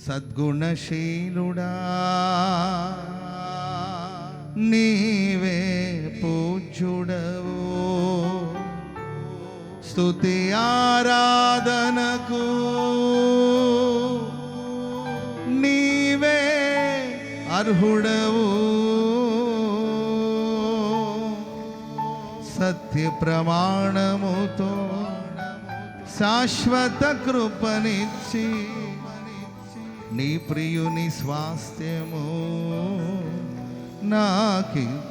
సద్గుణశీలుడా నీవే పూజ్యుడవు. స్తుతి ఆరాధనకు నీవే అర్హుడవు. సత్య ప్రమాణముతో శాశ్వత కృపనిచ్చి నీ ప్రియుని స్వాస్థ్యము నాకిచ్చితివి.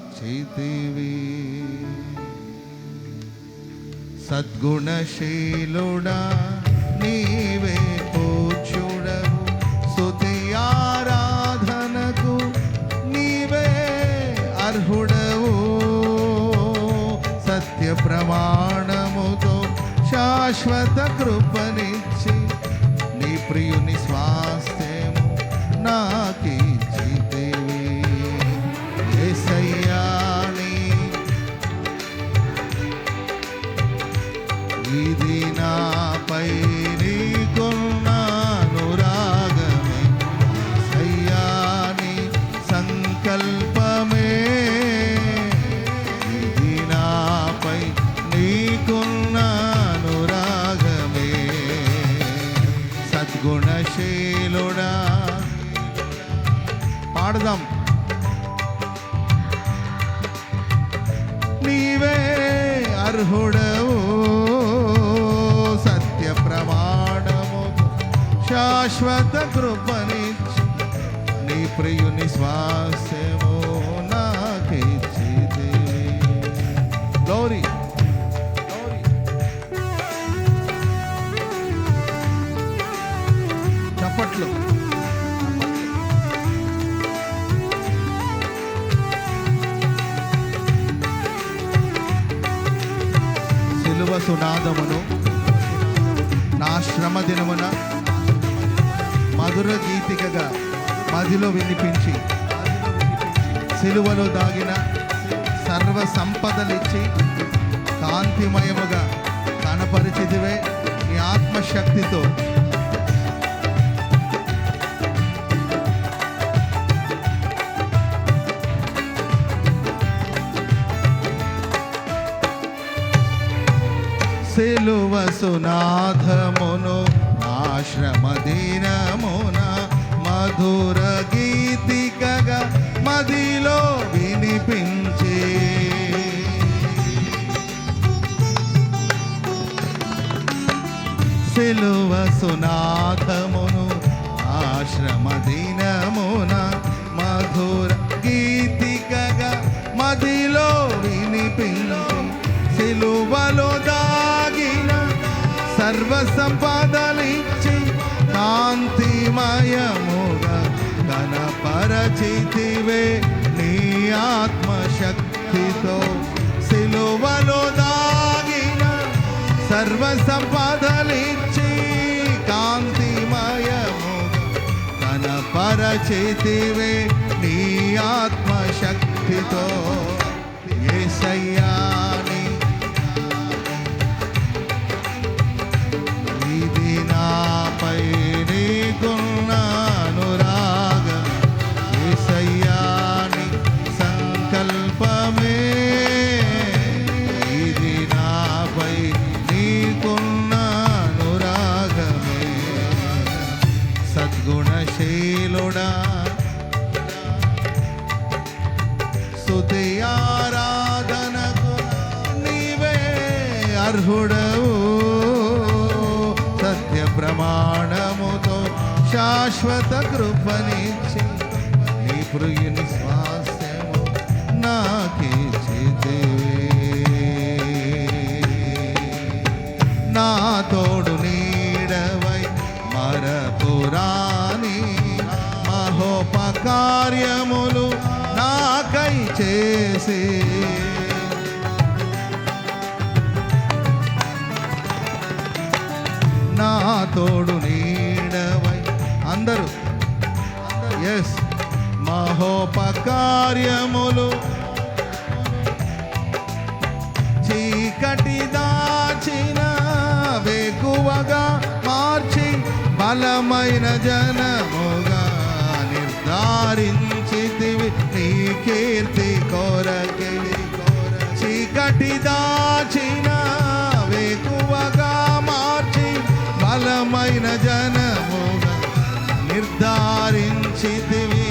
సద్గుణశీలుడా నీవే పోచుడవు స్తుతి ఆరాధనకు నీవే అర్హుడవు. సత్య ప్రమాణముతో శాశ్వత కృపనిచ్చి నీ ప్రియు పాడదాం. నీవే అర్హుడవు సత్య ప్రమాణము శాశ్వత కృపని నీ ప్రియుని స్వాస్యము నాకిచ్చితే గౌరీ. సునాదమును నా శ్రమ దినమున మధుర గీతికగా మదిలో వినిపించి సిలువలో దాగిన సర్వ సంపదలిచ్చి కాంతిమయముగా కనపరిచితివే నీ ఆత్మశక్తితో. సిలువ సునాథమును ఆశ్రమ దినమున మధుర గీతికగా మదిలో వినిపించి. సిలువ సునాథమును ఆశ్రమ దినమున మధుర గీతికగా మదిలో వినిపించి. సిలువలో దా సర్వ సంపదలిచ్చి కాంతిమయముగా కనపరచితివే నీ ఆత్మశక్తితో సిలువలో దాగిన సర్వ సంపదలిచ్చి కాంతిమయముగా కనపరచితివే నీ ఆత్మశక్తితో. ఏసయ్యాని ఇది అర్హుడవు సత్య ప్రమాణముతో శాశ్వత కృపనిచ్చి నీ ప్రియుని స్వాస్థ్యము నాకిచ్చితివే నా తోడు నీడవై మరపురాని మహోపకార్యములు నాకై చేసి. నా తోడు నీడవై. అందరూ. ఎస్ మహోపకార్యములు. చీకటి దాచిన వెకువగా మార్చి బలమైన జనముగా నిర్ధారించితివి. నీ కీర్తి కోరకే చీకటి దాచిన బలమైన జనముగా నిర్ధారించితివి.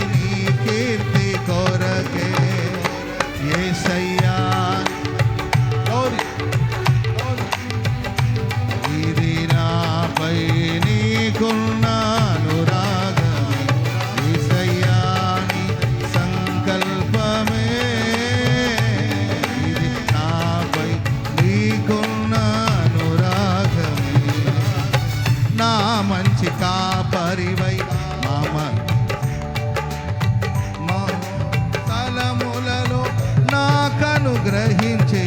పరివై మామ. మా నాకను నాకనుగ్రహించే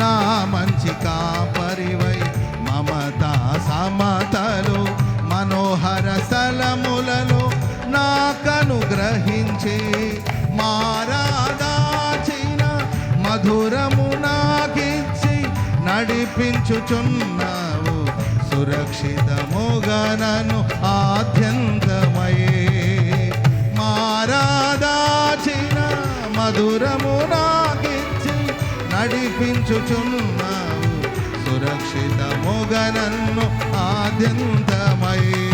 నా మంచి కాపరివై మమత సమతలు మనోహర స్థలములలో నాకనుగ్రహించి మారాదాచిన మధురము నడిపించుచున్నావు. సురక్షితముగా నన్ను ఆద్యంతమయే. మారాదాచిన మధురము నాకిచ్చి నడిపించుచున్నావు. సురక్షితముగా నన్ను ఆద్యంతమయే.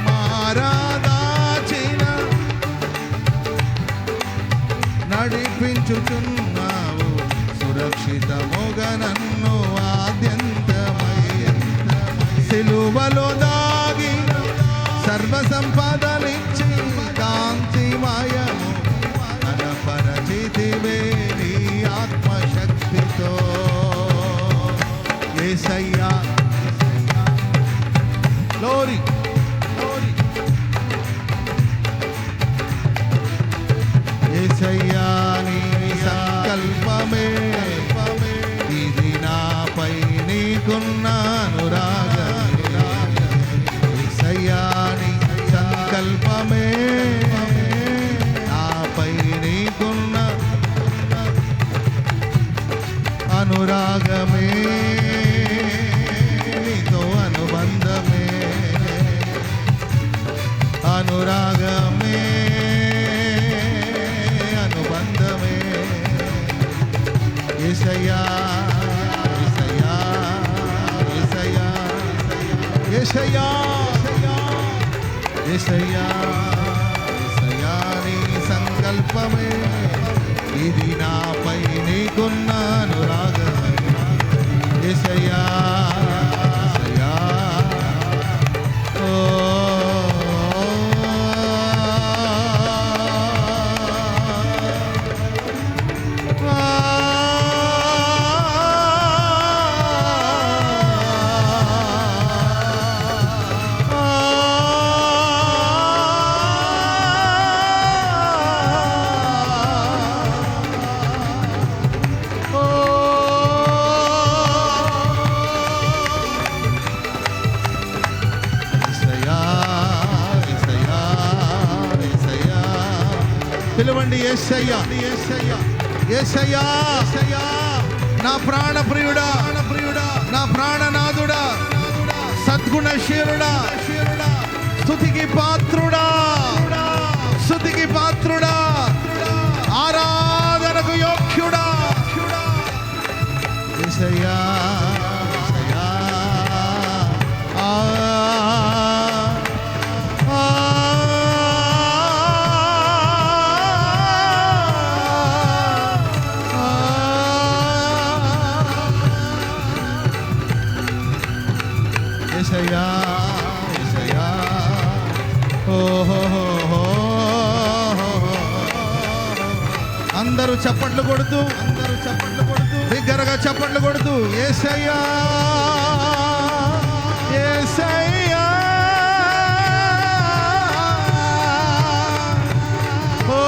మారాదాచిన నడిపించుచున్నావు. సురక్షితముగా నన్ను ఆద్యంతమై సిలువలో దాగి సర్వ సంపాదనిచ్చి కాంతిమయము ఏసయ్యా ఏసయ్యా నీ సంకల్పమే. ఇది నాపై నీకున్న అనురాగమే ఏసయ్యా ఏసయ్యా ఏసయ్యా ఏసయ్యా నా ప్రాణ ప్రియుడా ప్రియుడా నా ప్రాణనాథుడా సద్గుణశీలుడా స్థుతికి పాత్రుడా. అందరూ చప్పట్లు కొడుతూ అందరూ చప్పట్లు కొడుతూ దగ్గరగా చప్పట్లు కొడుతూ ఏసయ్యా ఏసయ్యా. ఓ.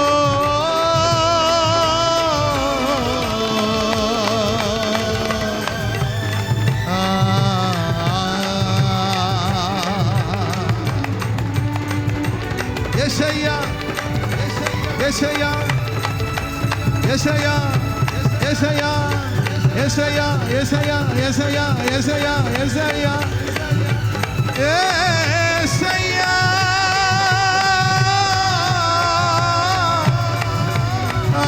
எசையா எசையா எசையா எசையா எசையா எசையா எசையா ஏசையா ஆ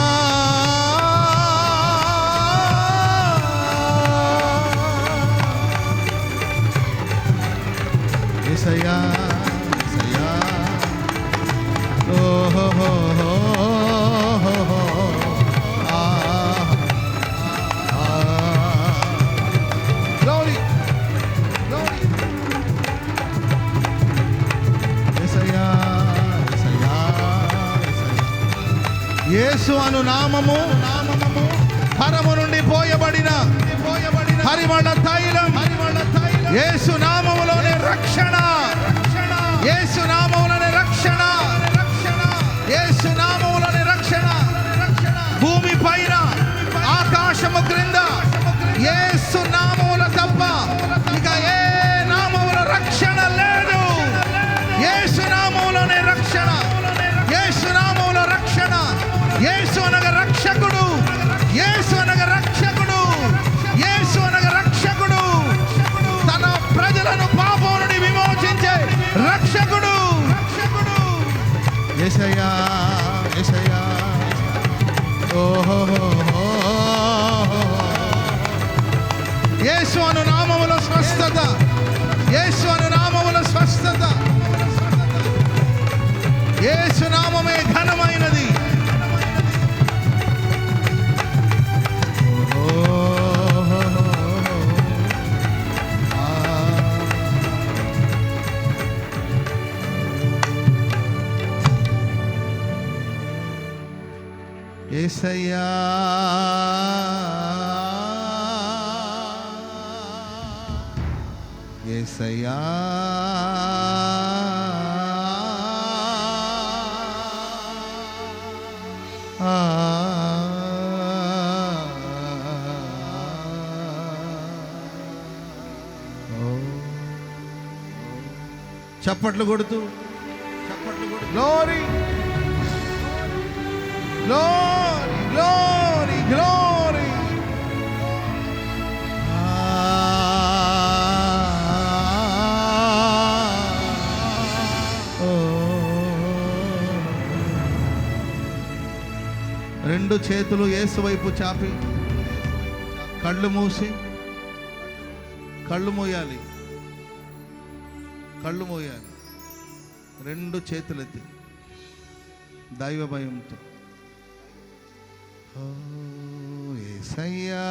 యేసు అను నామము నామము హరము నుండి పోయబడిన పోయబడిన హరిమళ తైలం హరిమళ తైలం. యేసు నామములోనే రక్షణ. యేసు నామములోనే రక్షణ. అయ్యా. చప్పట్లు కొడుతూ. చప్పట్లు కొడుతూ. లోరీ లో రెండు చేతులు ఏసువైపు వైపు చాపి కళ్ళు మూసి కళ్ళు మూయాలి. కళ్ళు మూయాలి. రెండు చేతులెత్తి దైవ భయంతో ఏసయ్యా.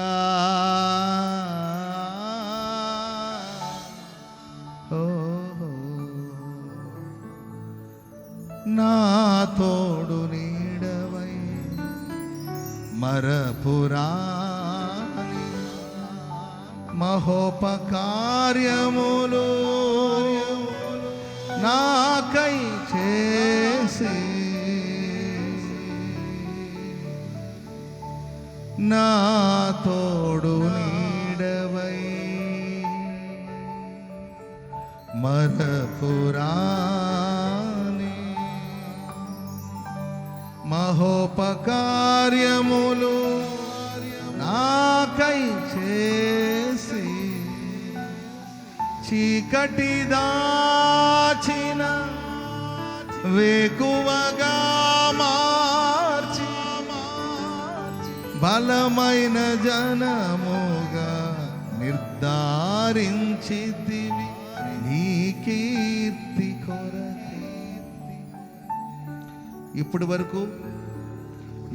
నా తోడు నీడవై మరపురాని మహోపకార్యములు నాకై చేసి నా తోడు నీడవై మరపురా మహోపకార్యములు నాకై చేసి చీకటి దాచిన వేకువగా మార్చి బలమైన జనముగా నిర్ధారించి ఇప్పటి వరకు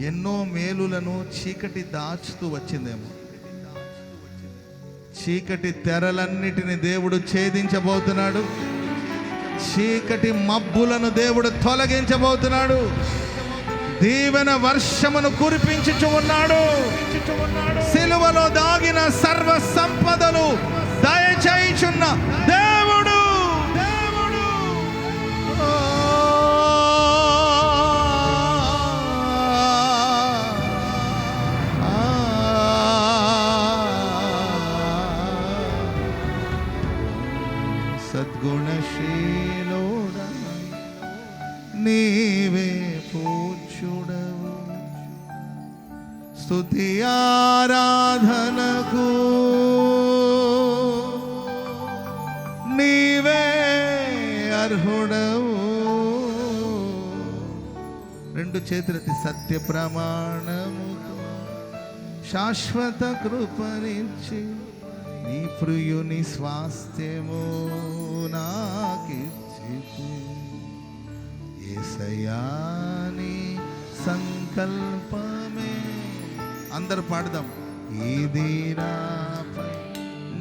ఎన్నో మేలులను చీకటి దాచుతూ వచ్చిందేమో. చీకటి తెరలన్నిటిని దేవుడు ఛేదించబోతున్నాడు. చీకటి మబ్బులను దేవుడు తొలగించబోతున్నాడు. దీవెన వర్షమును కురిపించుచు ఉన్నాడు. సిలువలో దాగిన సర్వ సంపదలు దయచేయుచున్న దేవుడు గుణశీలోడ నీవే పూజ్యుడవు. స్థుతి ఆరాధనకు నీవే అర్హుడవు. రెండు చేతులతి సత్య ప్రమాణముతో శాశ్వత కృపరించి నీ ప్రియుని స్వాస్థ్యము నాకిచ్చితి ఏసయాని సంకల్పమే. అందరు పాడదాం. ఇది నాపై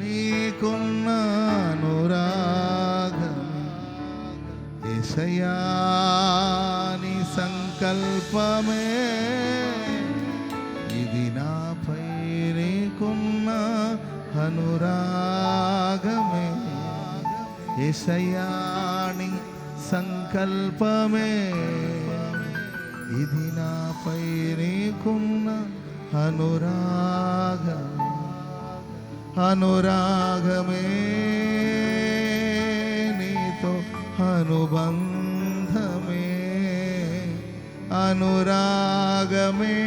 నీకున్న అనురాగం. ఏసయాని సంకల్పమే. ఇది నాపై నీకున్న అనురాగమే ఏసయాని సంకల్పమే ఇది నాపై నీకున్న అనురాగ అనురాగమే నీతో అనుబంధమే అనురాగమే